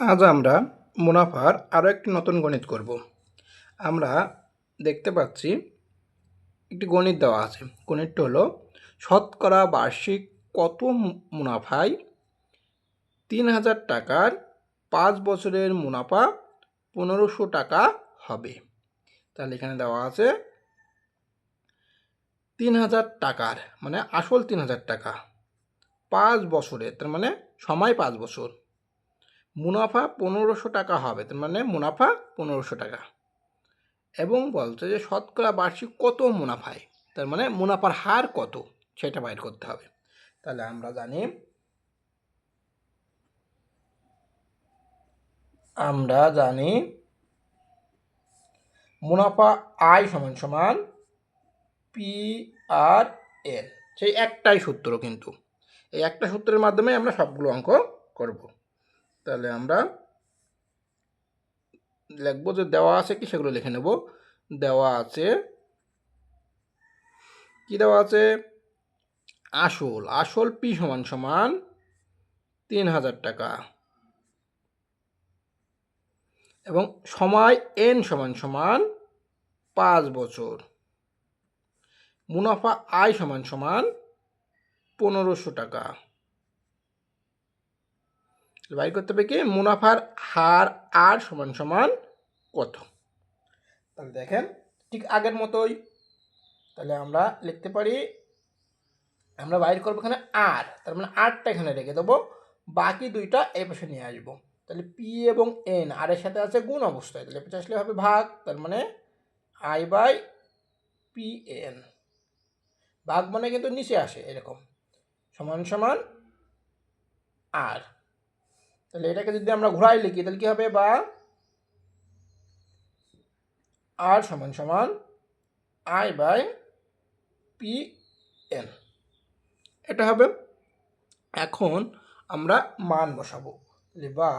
আজ আমরা মুনাফার আরও একটি নতুন গণিত করব। আমরা দেখতে পাচ্ছি একটি গণিত দেওয়া আছে। গণিতটা হলো শতকরা বার্ষিক কত মুনাফায় তিন হাজার টাকার পাঁচ বছরের মুনাফা পনেরোশো টাকা হবে। তাহলে এখানে দেওয়া আছে তিন হাজার টাকার মানে আসল তিন হাজার টাকা, পাঁচ বছরে তার মানে সময় পাঁচ বছর। মুনাফা পনেরোশো টাকা হবে, তার মানে মুনাফা পনেরোশো টাকা। এবং বলছে যে শতকরা বার্ষিক কত মুনাফায়? তার মানে মুনাফার হার কত? সেটা বাইর করতে হবে। তাহলে আমরা জানি আমরা জানি মুনাফা আয় সমান সমান পি আর এল সেই একটাই সূত্র কিন্তু। এই একটা সূত্রের মাধ্যমে আমরা সবগুলো অঙ্ক করব। তাহলে আমরা লিখব যে দেওয়া আছে কি সেগুলো লিখে নেব। দেওয়া আছে, কি দেওয়া আছে? আসল আসল পি সমান সমান তিন হাজার টাকা। এবং সময় এন সমান সমান পাঁচ বছর। মুনাফা আয় সমান সমান পনেরোশো টাকা। বাইর করতে হবে কি? মুনাফার হার আর সমান সমান কত? তাহলে দেখেন, ঠিক আগের মতোই, তাহলে আমরা লিখতে পারি, আমরা বাইর করব এখানে আর, তার মানে আরটা এখানে রেখে দেবো, বাকি দুইটা এই পাশে নিয়ে আসব। তাহলে পি এবং এন, আর এর সাথে আছে গুণ অবস্থায়, তাহলে আসলে হবে ভাগ, তার মানে আই বাই পি এন। ভাগ মানে কিন্তু নিচে আসে, এরকম। সমান সমান আর। তাহলে এটাকে যদি আমরা ঘোরাই লিখি, তাহলে কি হবে বা আর সমান সমান আই বাই পি এন এটা হবে এখন আমরা মান বসাবো। বা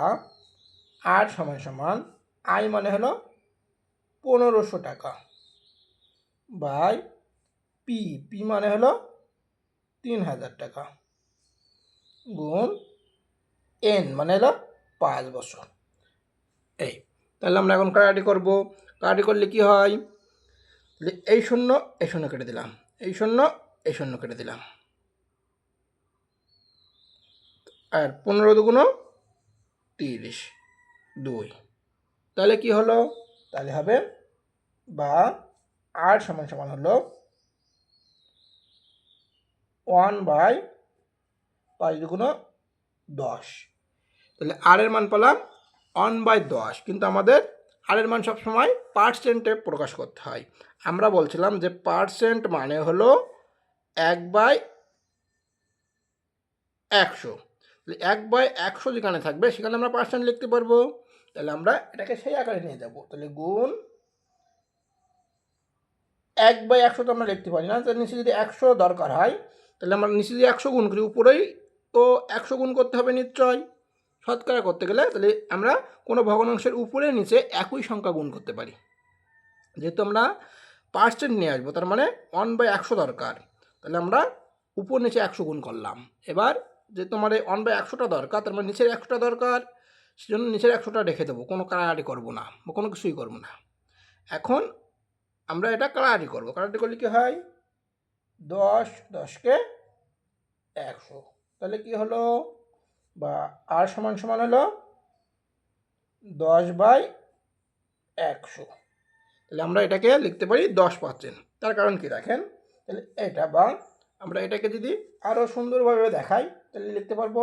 আর সমান সমান আই মানে হলো পনেরোশো টাকা বাই পি পি মানে হলো তিন হাজার টাকা। গুণ এন মানে হলো পাঁচ বছর। এই, তাহলে আমরা এখন কাটাকাটি করব। কাটাকাটি করলে কি হয়? তাহলে এই শূন্য এই শূন্য কেটে দিলাম। এই শূন্য এই শূন্য কেটে দিলাম। আর পনেরো দুগুণ তিরিশ, দুই। তাহলে কি হলো? তাহলে হবে বা আর সমান সমান হলো ওয়ান বাই পাঁচ দুগুণ দশ। তাহলে আর এর মান পেলাম ওয়ান বাই দশ। কিন্তু আমাদের আর এর মান সবসময় পার্সেন্টে প্রকাশ করতে হয়। আমরা বলছিলাম যে পার্সেন্ট মানে হলো এক বাই একশো। এক বাই একশো যেখানে থাকবে, সেখানে আমরা পার্সেন্ট লিখতে পারব। তাহলে আমরা এটাকে সেই আকারে নিয়ে যাব। তাহলে গুণ এক বাই একশো তো আমরা লিখতে পারি না। তাহলে নিচে যদি একশো দরকার হয়, তাহলে আমরা নিচে যদি একশো গুণ করি, উপরেই তো একশো গুণ করতে হবে নিশ্চয়। শতকরা করতে গেলে তাহলে আমরা কোনো ভগ্নাংশের উপরে নিচে একই সংখ্যা গুণ করতে পারি। যেহেতু আমরা পার্সেন্ট নিয়ে আসব, তার মানে ওয়ান বাই একশো দরকার। তাহলে আমরা উপর নিচে একশো গুণ করলাম। এবার যে তোমার এই ওয়ান বাই একশোটা দরকার, তার মানে নিচের একশোটা দরকার, সেজন্য নিচের একশোটা রেখে দেবো। কোনো কাড়াকাড়ি করব না বা কোনো কিছুই করব না। এখন আমরা এটা কাড়াকাড়ি করব। কাড়াকাড়ি করলে কি হয়? দশ, দশকে একশো। তাহলে কি হলো? বা আর সমান সমান হলো দশ বাই একশো। তাহলে আমরা এটাকে লিখতে পারি দশ পার্সেন্ট তার কারণ কি দেখেন? তাহলে এটা বা আমরা এটাকে যদি আরও সুন্দরভাবে দেখাই, তাহলে লিখতে পারব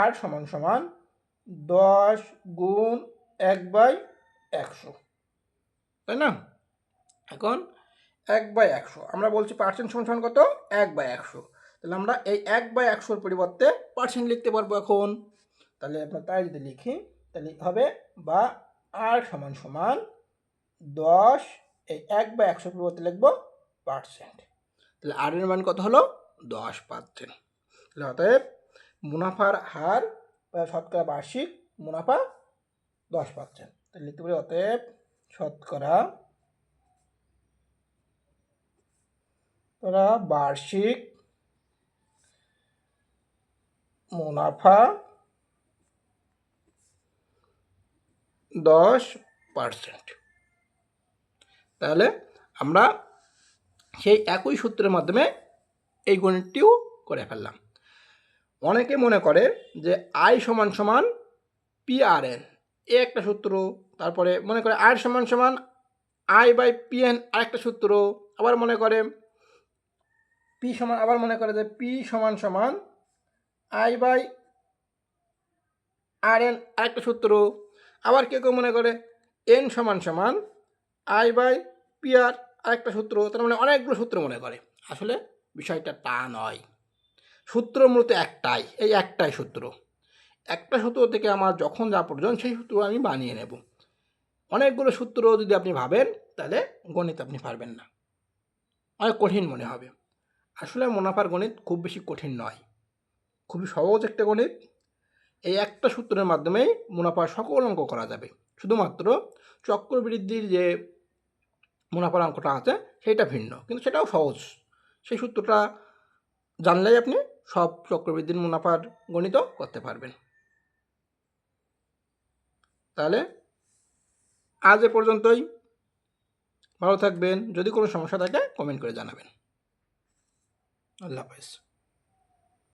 আর সমান সমান দশ গুণ এক বাই একশো। তাই না? এখন এক বাই একশো। আমরা বলছি পার্সেন্ট সমান সমান কত? এক বাই একশো। তাহলে আমরা এই এক বাই একশোর পরিবর্তে পার্সেন্ট লিখতে পারব এখন। তাহলে আপনার তাই যদি লিখি, তাহলে হবে বা আর সমান সমান দশ, এই এক বা একশোর পরিবর্তে লিখব পার্সেন্ট। তাহলে আর এর মান কত হলো? দশ পার্সেন্ট তাহলে অতএব মুনাফার হার বা শতকরা বার্ষিক মুনাফা দশ পার্সেন্ট তাহলে লিখতে পারি অতএব শতকরা বার্ষিক মুনাফা দশ পার্সেন্ট। তাহলে আমরা সেই একই সূত্রের মাধ্যমে এই গণিতটিও করে ফেললাম। অনেকে মনে করে যে আই সমান সমান পি আর এন এ একটা সূত্র, তারপরে মনে করে আর সমান সমান আই বাই পি এন আরেকটা সূত্র, আবার মনে করে পি সমান, আবার মনে করে যে পি সমান সমান আই বাই আর এন আরেকটা সূত্র। আবার কেউ কেউ মনে করে? এন সমান সমান আই বাই পি আর আরেকটা সূত্র। তার মানে অনেকগুলো সূত্র মনে করে। আসলে বিষয়টা তা নয়। সূত্র মূলত একটাই, এই একটাই সূত্র। একটা সূত্র থেকে আমার যখন যা প্রয়োজন, সেই সূত্র আমি বানিয়ে নেব। অনেকগুলো সূত্র যদি আপনি ভাবেন, তাহলে গণিত আপনি পারবেন না। অনেক কঠিন মনে হবে। আসলে মুনাফার গণিত খুব বেশি কঠিন নয়। খুবই সহজ একটা গণিত। এই একটা সূত্রের মাধ্যমেই মুনাফার সকল অঙ্ক করা যাবে। শুধুমাত্র চক্রবৃদ্ধির যে মুনাফার অঙ্কটা আছে সেটা ভিন্ন, কিন্তু সেটাও সহজ। সেই সূত্রটা জানলেই আপনি সব চক্রবৃদ্ধির মুনাফার গণিত করতে পারবেন। তাহলে আজ এ পর্যন্তই। ভালো থাকবেন। যদি কোনো সমস্যা থাকে কমেন্ট করে জানাবেন। আল্লাহ হাফেজ।